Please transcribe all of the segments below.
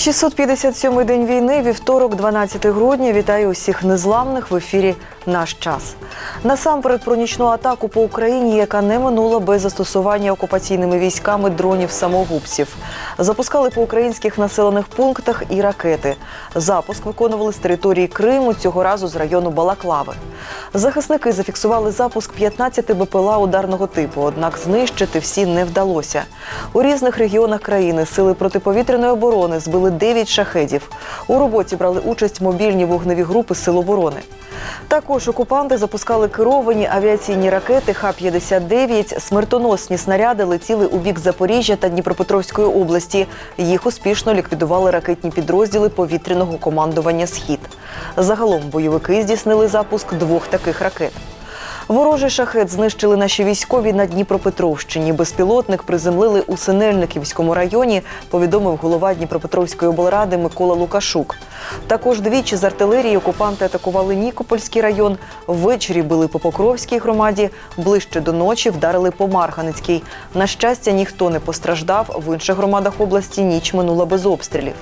657-й день війни, вівторок, 12 грудня. Вітаю усіх незламних в ефірі Наш час. Насамперед про нічну атаку по Україні, яка не минула без застосування окупаційними військами дронів самогубців. Запускали по українських населених пунктах і ракети. Запуск виконували з території Криму, цього разу з району Балаклави. Захисники зафіксували запуск 15 БПЛА ударного типу, однак знищити всі не вдалося. У різних регіонах країни сили протиповітряної оборони збили 9 шахедів. У роботі брали участь мобільні вогневі групи Сил оборони. Також окупанти запускали керовані авіаційні ракети Х-59. Смертоносні снаряди летіли у бік Запоріжжя та Дніпропетровської області. Їх успішно ліквідували ракетні підрозділи повітряного командування Схід. Загалом бойовики здійснили запуск двох таких ракет. Ворожий шахет знищили наші військові на Дніпропетровщині. Безпілотник приземлили у Синельниківському районі, повідомив голова Дніпропетровської облради Микола Лукашук. Також двічі з артилерії окупанти атакували Нікопольський район. Ввечері били по Покровській громаді. Ближче до ночі вдарили по Марганицькій. На щастя, ніхто не постраждав. В інших громадах області ніч минула без обстрілів.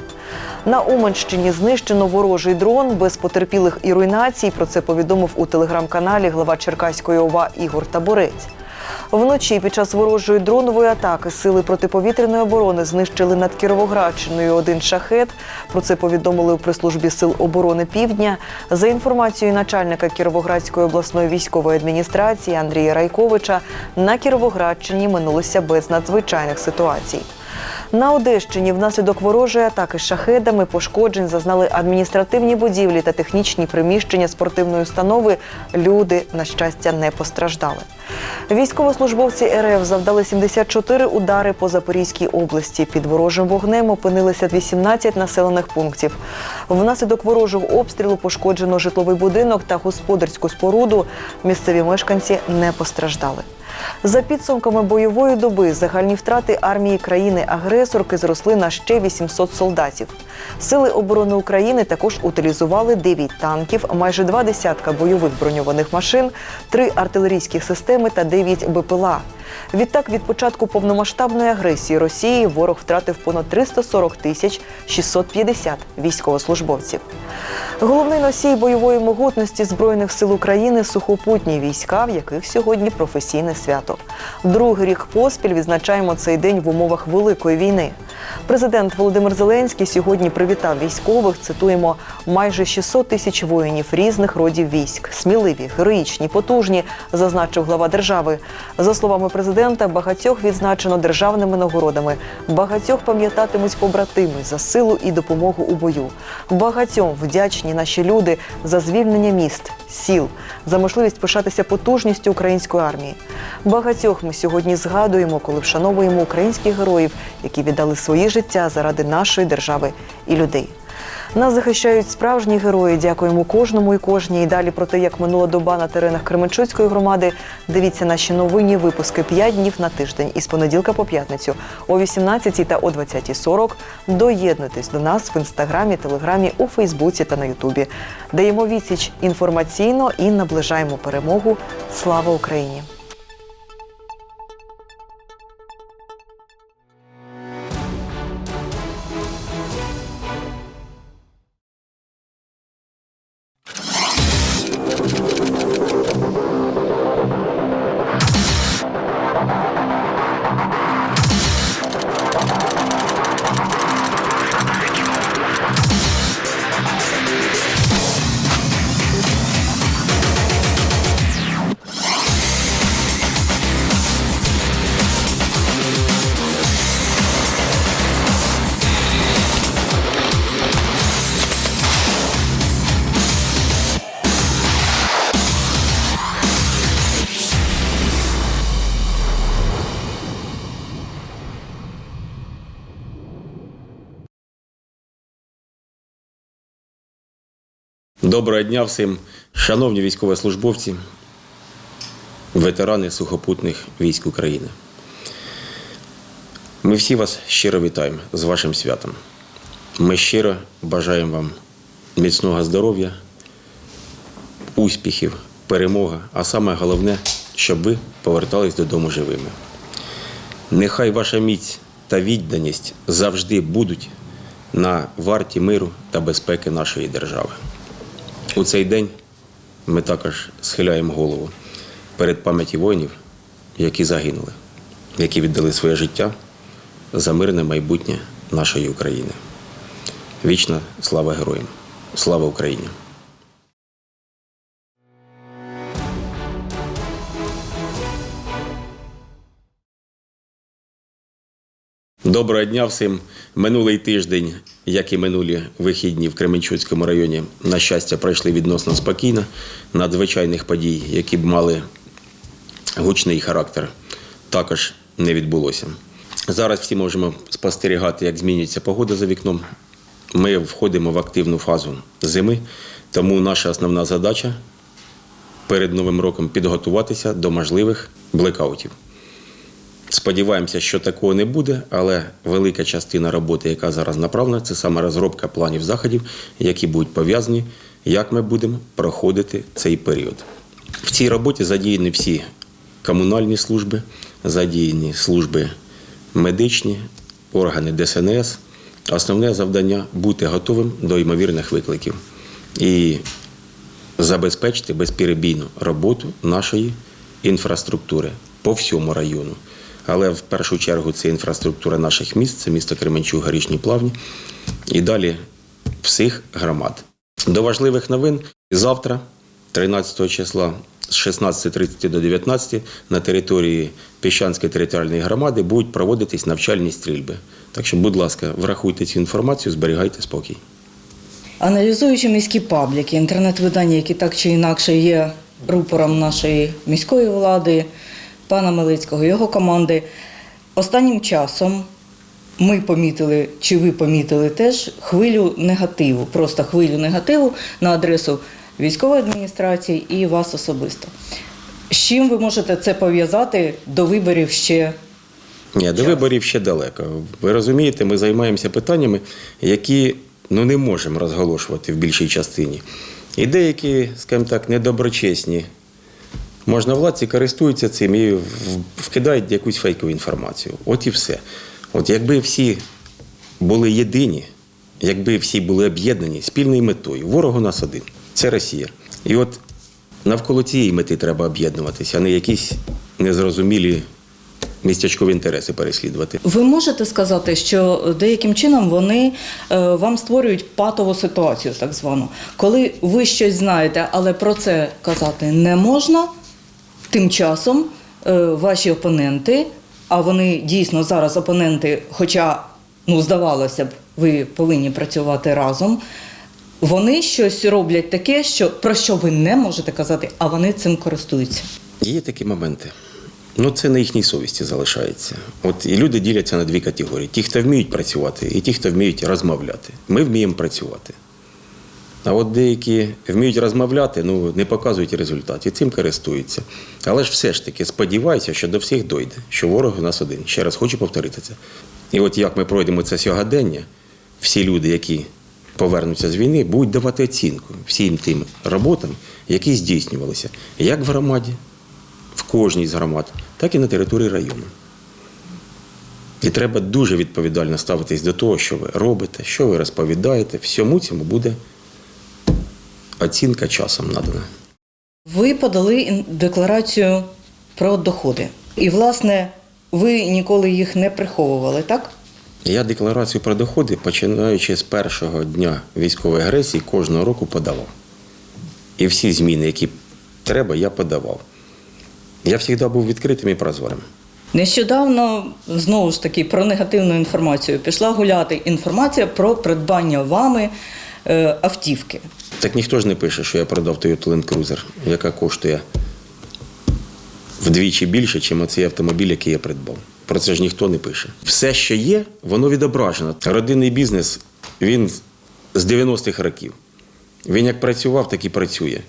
На Уманщині знищено ворожий дрон без потерпілих і руйнацій. Про це повідомив у телеграм-каналі глава Черкаської ОВА Ігор Таборець. Вночі під час ворожої дронової атаки сили протиповітряної оборони знищили над Кіровоградщиною один шахет. Про це повідомили у прес-службі Сил оборони Півдня. За інформацією начальника Кіровоградської обласної військової адміністрації Андрія Райковича, на Кіровоградщині минулося без надзвичайних ситуацій. На Одещині внаслідок ворожої атаки з шахедами пошкоджень зазнали адміністративні будівлі та технічні приміщення спортивної установи. Люди, на щастя, не постраждали. Військовослужбовці РФ завдали 74 удари по Запорізькій області. Під ворожим вогнем опинилися 18 населених пунктів. Внаслідок ворожого обстрілу пошкоджено житловий будинок та господарську споруду. Місцеві мешканці не постраждали. За підсумками бойової доби загальні втрати армії країни-агресорки зросли на ще 800 солдатів. Сили оборони України також утилізували 9 танків, майже два десятка бойових броньованих машин, три артилерійські системи та 9 БПЛА. Відтак, від початку повномасштабної агресії Росії ворог втратив понад 340 тисяч 650 військовослужбовців. Головний носій бойової могутності збройних сил України сухопутні війська, в яких сьогодні професійне свято. Другий рік поспіль відзначаємо цей день в умовах великої війни. Президент Володимир Зеленський сьогодні привітав військових. Цитуємо майже 600 тисяч воїнів різних родів військ, сміливі, героїчні, потужні, зазначив глава держави. За словами президента, багатьох відзначено державними нагородами. Багатьох пам'ятатимуть побратими за силу і допомогу у бою. Багатьом вдячні наші люди за звільнення міст, сіл, за можливість пишатися потужністю української армії. Багатьох ми сьогодні згадуємо, коли вшановуємо українських героїв, які віддали свої життя заради нашої держави і людей. Нас захищають справжні герої. Дякуємо кожному і кожній. І далі про те, як минула доба на теренах Кременчуцької громади. Дивіться наші новинні випуски 5 днів на тиждень із понеділка по п'ятницю о 18 та о 20.40. Доєднуйтесь до нас в інстаграмі, телеграмі, у Фейсбуці та на Ютубі. Даємо відсіч інформаційно і наближаємо перемогу. Слава Україні! Доброго дня всім, шановні військовослужбовці, ветерани сухопутних військ України. Ми всі вас щиро вітаємо з вашим святом. Ми щиро бажаємо вам міцного здоров'я, успіхів, перемоги, а саме головне, щоб ви повертались додому живими. Нехай ваша міць та відданість завжди будуть на варті миру та безпеки нашої держави. У цей день ми також схиляємо голову перед пам'яті воїнів, які загинули, які віддали своє життя за мирне майбутнє нашої України. Вічна слава героям! Слава Україні! Доброго дня всім. Минулий тиждень, як і минулі вихідні в Кременчуцькому районі, на щастя, пройшли відносно спокійно. Надзвичайних подій, які б мали гучний характер, також не відбулося. Зараз всі можемо спостерігати, як змінюється погода за вікном. Ми входимо в активну фазу зими, тому наша основна задача перед Новим роком підготуватися до можливих блекаутів. Сподіваємося, що такого не буде, але велика частина роботи, яка зараз направлена, це саме розробка планів заходів, які будуть пов'язані, як ми будемо проходити цей період. В цій роботі задіяні всі комунальні служби, задіяні служби медичні, органи ДСНС. Основне завдання бути готовим до ймовірних викликів і забезпечити безперебійну роботу нашої інфраструктури по всьому району. Але в першу чергу це інфраструктура наших міст, це місто Кременчук, Горішні Плавні і далі всіх громад. До важливих новин завтра, 13 числа, з 16.30 до 19 на території Піщанської територіальної громади будуть проводитись навчальні стрільби. Так що, будь ласка, врахуйте цю інформацію, зберігайте спокій. Аналізуючи міські пабліки, інтернет-видання, які так чи інакше є рупором нашої міської влади, пана Милицького, його команди, останнім часом ми помітили, чи ви помітили теж хвилю негативу, просто хвилю негативу на адресу військової адміністрації і вас особисто. З чим ви можете це пов'язати до виборів ще? Ні, до виборів ще далеко. Ви розумієте, ми займаємося питаннями, які ну, не можемо розголошувати в більшій частині. І деякі, скажімо так, недоброчесні можновладці користуються цим і вкидають якусь фейкову інформацію. От і все. От якби всі були єдині, якби всі були об'єднані спільною метою, ворог у нас один це Росія. І от навколо цієї мети треба об'єднуватися, а не якісь незрозумілі містячкові інтереси переслідувати. Ви можете сказати, що деяким чином вони е, вам створюють патову ситуацію, так звану, коли ви щось знаєте, але про це казати не можна. Тим часом е, ваші опоненти, а вони дійсно зараз опоненти, хоча, ну, здавалося б, ви повинні працювати разом. Вони щось роблять таке, що про що ви не можете казати, а вони цим користуються. Є такі моменти. Ну, це на їхній совісті залишається. От і люди діляться на дві категорії: ті, хто вміють працювати, і ті, хто вміють розмовляти. Ми вміємо працювати. А от деякі вміють розмовляти, ну не показують результат, і цим користуються. Але ж все ж таки сподіваюся, що до всіх дойде, що ворог у нас один. Ще раз хочу повторити це. І от як ми пройдемо це сьогодення, всі люди, які повернуться з війни, будуть давати оцінку всім тим роботам, які здійснювалися як в громаді, в кожній з громад, так і на території району. І треба дуже відповідально ставитись до того, що ви робите, що ви розповідаєте. Всьому цьому буде оцінка часом надана. Ви подали декларацію про доходи. І, власне, ви ніколи їх не приховували, так? Я декларацію про доходи, починаючи з першого дня військової агресії, кожного року подавав. І всі зміни, які треба, я подавав. Я завжди був відкритим і прозорим. Нещодавно знову ж таки про негативну інформацію пішла гуляти інформація про придбання вами е, автівки. Так ніхто ж не пише, що я продав Toyota Land Cruiser, яка коштує вдвічі більше, ніж оцей автомобіль, який я придбав. Про це ж ніхто не пише. Все, що є, воно відображено. Родинний бізнес він з 90-х років. Він як працював, так і працює.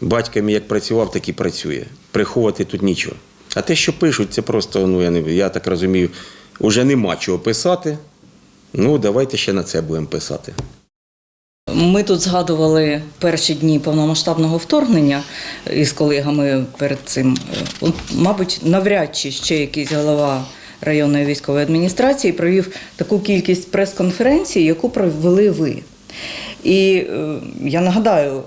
Батько мій як працював, так і працює. Приховувати тут нічого. А те, що пишуть, це просто, ну я не я так розумію, вже нема чого писати. Ну, давайте ще на це будемо писати. Ми тут згадували перші дні повномасштабного вторгнення із колегами перед цим. Мабуть, навряд чи ще якийсь голова районної військової адміністрації провів таку кількість прес-конференцій, яку провели ви. І е, я нагадаю,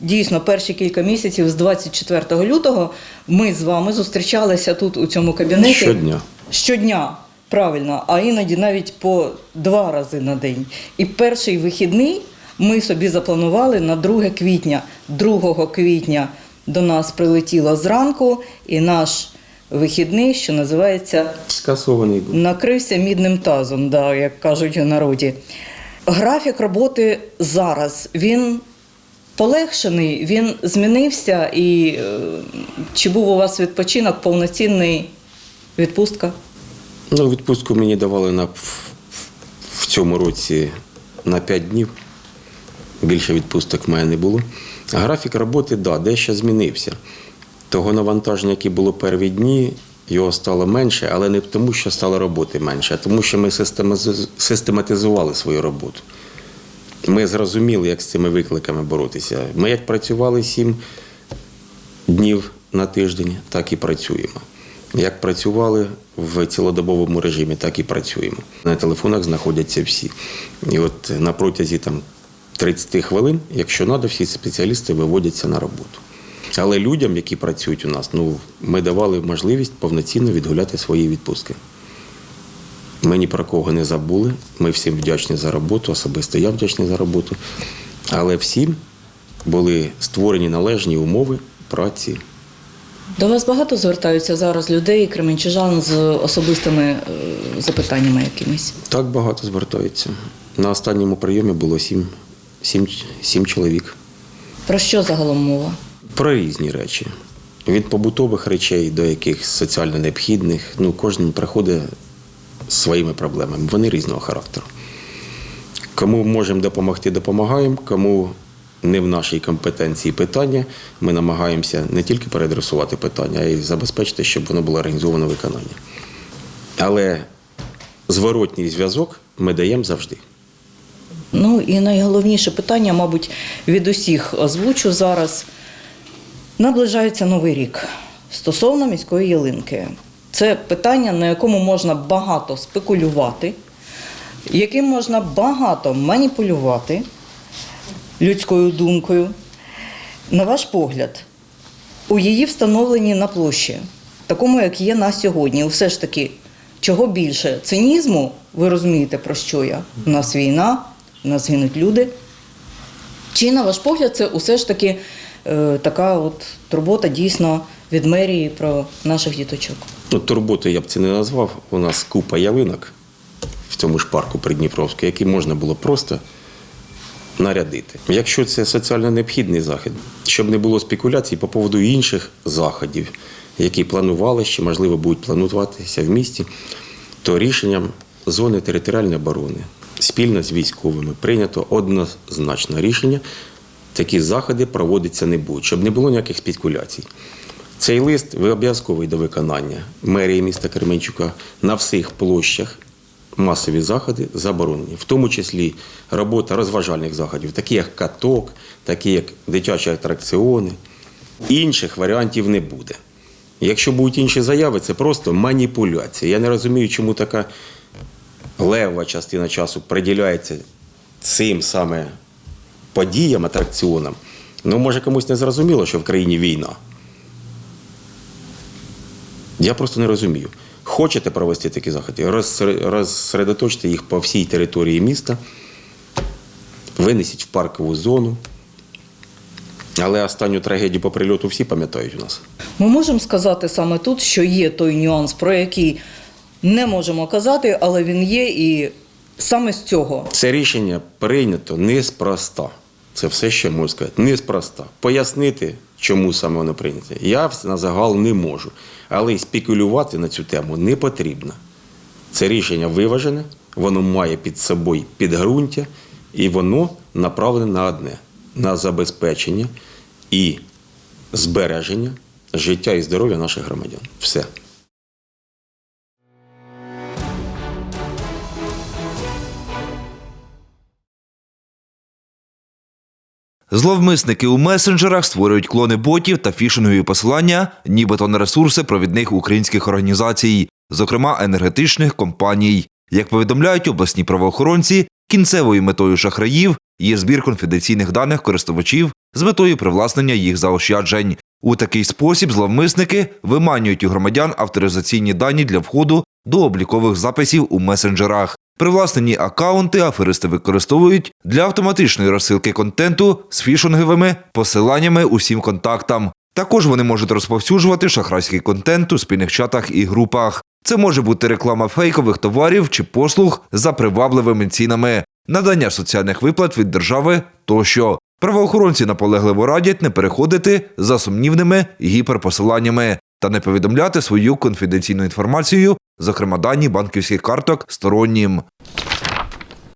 дійсно, перші кілька місяців з 24 лютого ми з вами зустрічалися тут у цьому кабінеті Щодня. щодня, правильно, а іноді навіть по два рази на день. І перший вихідний ми собі запланували на 2 квітня. 2 квітня до нас прилетіло зранку, і наш вихідний, що називається Скасований був. Накрився мідним тазом, да, як кажуть у народі. Графік роботи зараз він полегшений, він змінився. І е, чи був у вас відпочинок, повноцінний відпустка? Ну, відпустку мені давали на, в, в цьому році на 5 днів. Більше відпусток в мене не було. Графік роботи, так, да, дещо змінився. Того навантаження, яке було перві дні, його стало менше, але не тому, що стало роботи менше, а тому, що ми систематизували свою роботу. Ми зрозуміли, як з цими викликами боротися. Ми як працювали сім днів на тиждень, так і працюємо. Як працювали в цілодобовому режимі, так і працюємо. На телефонах знаходяться всі. І от на протязі там 30 хвилин, якщо треба, всі спеціалісти виводяться на роботу. Але людям, які працюють у нас, ну ми давали можливість повноцінно відгуляти свої відпустки. Ми ні про кого не забули. Ми всім вдячні за роботу, особисто я вдячний за роботу. Але всім були створені належні умови праці. До вас багато звертаються зараз людей, кременчужан з особистими е, запитаннями якимись. Так багато звертаються. На останньому прийомі було сім, сім, сім чоловік. Про що загалом мова? Про різні речі. Від побутових речей до якихось соціально необхідних. Ну, кожен приходить своїми проблемами. Вони різного характеру. Кому можемо допомогти, допомагаємо. Кому не в нашій компетенції питання, ми намагаємося не тільки переадресувати питання, а й забезпечити, щоб воно було організовано виконання. Але зворотній зв'язок ми даємо завжди. Ну і найголовніше питання, мабуть, від усіх озвучу зараз. Наближається новий рік стосовно міської ялинки. Це питання, на якому можна багато спекулювати, яким можна багато маніпулювати людською думкою. На ваш погляд, у її встановленні на площі, такому, як є на сьогодні, все ж таки, чого більше? Цинізму, ви розумієте, про що я? У нас війна, у нас гинуть люди. Чи, на ваш погляд, це усе ж таки е, така от турбота дійсно від мерії про наших діточок? Ну, турботою я б це не назвав. У нас купа ялинок в цьому ж парку Придніпровську, які можна було просто нарядити. Якщо це соціально необхідний захід, щоб не було спекуляцій по поводу інших заходів, які планували ще, можливо, будуть плануватися в місті, то рішенням зони територіальної оборони спільно з військовими прийнято однозначне рішення. Такі заходи проводитися не будуть, щоб не було ніяких спекуляцій. Цей лист ви обов'язковий до виконання мерії міста Кременчука на всіх площах. Масові заходи заборонені, в тому числі робота розважальних заходів, такі як каток, такі як дитячі атракціони. Інших варіантів не буде. Якщо будуть інші заяви, це просто маніпуляція. Я не розумію, чому така левова частина часу приділяється цим саме подіям, атракціонам. Ну, може, комусь не зрозуміло, що в країні війна. Я просто не розумію. Хочете провести такі заходи, розсередоточте їх по всій території міста, винесіть в паркову зону. Але останню трагедію по прильоту всі пам'ятають у нас. Ми можемо сказати саме тут, що є той нюанс, про який не можемо казати, але він є, і саме з цього Це рішення прийнято неспроста. Це все, що можу сказати. Неспроста. Пояснити, чому саме воно прийнято, я на загал не можу. Але й спекулювати на цю тему не потрібно. Це рішення виважене, воно має під собою підґрунтя, і воно направлене на одне на забезпечення і збереження життя і здоров'я наших громадян. Все. Зловмисники у месенджерах створюють клони ботів та фішингові посилання, нібито на ресурси провідних українських організацій. зокрема енергетичних компаній. Як повідомляють обласні правоохоронці, кінцевою метою шахраїв є збір конфіденційних даних користувачів з метою привласнення їх заощаджень. У такий спосіб зловмисники виманюють у громадян авторизаційні дані для входу до облікових записів у месенджерах. Привласнені акаунти аферисти використовують для автоматичної розсилки контенту з фішинговими посиланнями усім контактам. Також вони можуть розповсюджувати шахрайський контент у спільних чатах і групах. Це може бути реклама фейкових товарів чи послуг за привабливими цінами, надання соціальних виплат від держави тощо. Правоохоронці наполегливо радять не переходити за сумнівними гіперпосиланнями та не повідомляти свою конфіденційну інформацію, зокрема дані банківських карток стороннім.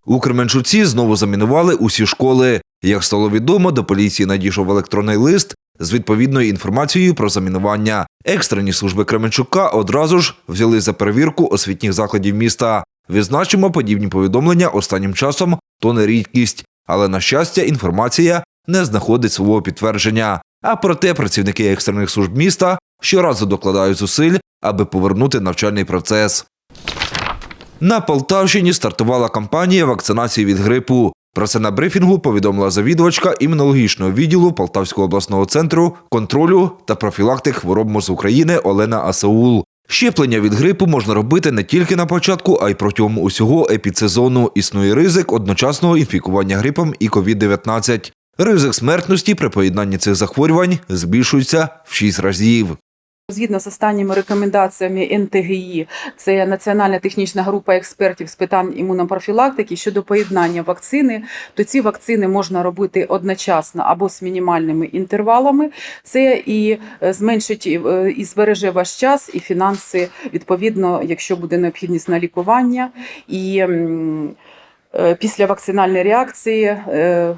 У Кременчуці знову замінували усі школи. Як стало відомо, до поліції надійшов електронний лист з відповідною інформацією про замінування. Екстрені служби Кременчука одразу ж взяли за перевірку освітніх закладів міста. Відзначимо, подібні повідомлення останнім часом то не рідкість, але на щастя, інформація не знаходить свого підтвердження. А проте працівники екстрених служб міста щоразу докладають зусиль, аби повернути навчальний процес. На Полтавщині стартувала кампанія вакцинації від грипу. Про це на брифінгу повідомила завідувачка імунологічного відділу Полтавського обласного центру контролю та профілактик хвороб МОЗ України Олена Асаул. Щеплення від грипу можна робити не тільки на початку, а й протягом усього епідсезону. Існує ризик одночасного інфікування грипом і COVID-19. Ризик смертності при поєднанні цих захворювань збільшується в 6 разів. Згідно з останніми рекомендаціями НТГІ, це Національна технічна група експертів з питань імунопрофілактики щодо поєднання вакцини, то ці вакцини можна робити одночасно або з мінімальними інтервалами. Це і е, зменшить е, і збереже ваш час, і фінанси, відповідно, якщо буде необхідність на лікування. І е, після вакцинальної реакції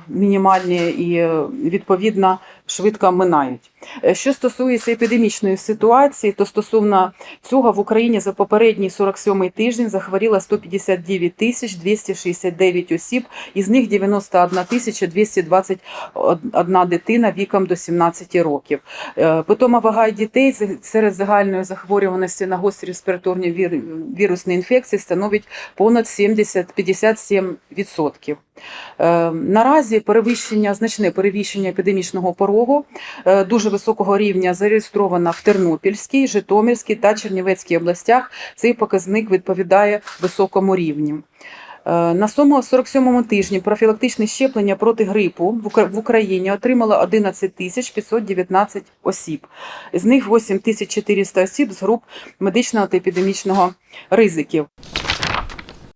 мінімальні і відповідно швидко минають. Е, Що стосується епідемічної ситуації, то стосовно цього в Україні за попередній 47-й тиждень захворіло 159 тисяч 269 осіб, із них 91 тисяча 221 дитина віком до 17 років. Е, Питома вага дітей серед загальної захворюваності на гострі респіраторні вірусні інфекції становить понад 70-57%. Е, Наразі перевищення, значне перевищення епідемічного порогу е, дуже високого рівня зареєстровано в Тернопільській, Житомирській та Чернівецькій областях. Цей показник відповідає високому рівню. Е, На 47-му тижні профілактичне щеплення проти грипу в Україні отримало 11 тисяч 519 осіб. З них 8 тисяч 400 осіб з груп медичного та епідемічного ризиків.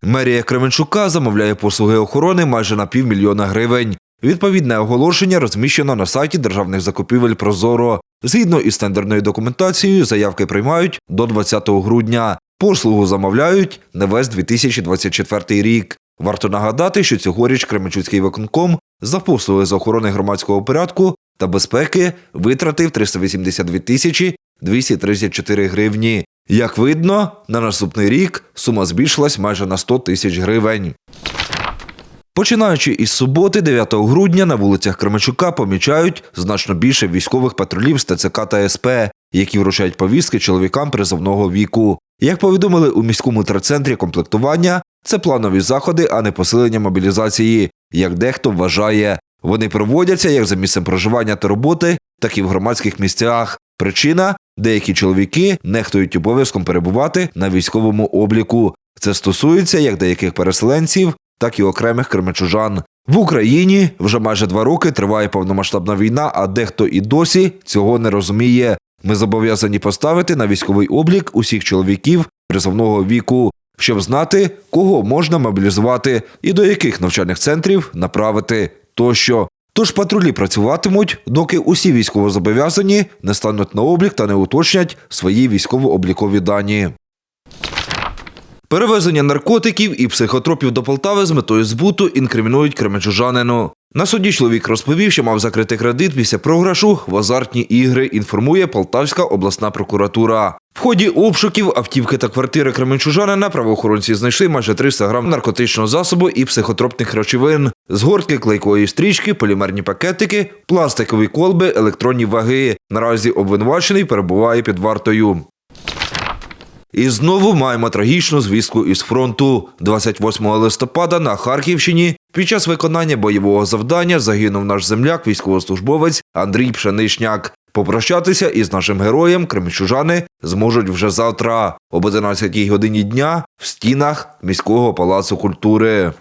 Мерія Кременчука замовляє послуги охорони майже на півмільйона гривень. Відповідне оголошення розміщено на сайті державних закупівель Прозоро. Згідно із тендерною документацією, заявки приймають до 20 грудня. Послугу замовляють на весь 2024 рік. Варто нагадати, що цьогоріч Кременчуцький виконком за послуги з охорони громадського порядку та безпеки витратив 382 тисячі 234 гривні. Як видно, на наступний рік сума збільшилась майже на 100 тисяч гривень. Починаючи із суботи, 9 грудня, на вулицях Кременчука помічають значно більше військових патрулів з ТЦК та СП, які вручають повістки чоловікам призовного віку. Як повідомили у міському терцентрі комплектування, це планові заходи, а не посилення мобілізації, як дехто вважає. Вони проводяться як за місцем проживання та роботи, так і в громадських місцях. Причина деякі чоловіки нехтують обов'язком перебувати на військовому обліку. Це стосується як деяких переселенців, так і окремих кременчужан. В Україні вже майже два роки триває повномасштабна війна, а дехто і досі цього не розуміє. Ми зобов'язані поставити на військовий облік усіх чоловіків призовного віку, щоб знати, кого можна мобілізувати і до яких навчальних центрів направити тощо. Тож патрулі працюватимуть, доки усі військовозобов'язані не стануть на облік та не уточнять свої військово-облікові дані. Перевезення наркотиків і психотропів до Полтави з метою збуту інкримінують кременчужанину. На суді чоловік розповів, що мав закрити кредит після програшу в азартні ігри, інформує Полтавська обласна прокуратура. В ході обшуків автівки та квартири кременчужанина правоохоронці знайшли майже 300 грам наркотичного засобу і психотропних речовин, згортки клейкої стрічки, полімерні пакетики, пластикові колби, електронні ваги. Наразі обвинувачений перебуває під вартою. І знову маємо трагічну звістку із фронту. 28 листопада на Харківщині під час виконання бойового завдання загинув наш земляк, військовослужбовець Андрій Пшеничняк. Попрощатися із нашим героєм кремчужани зможуть вже завтра об 11 годині дня в стінах міського палацу культури.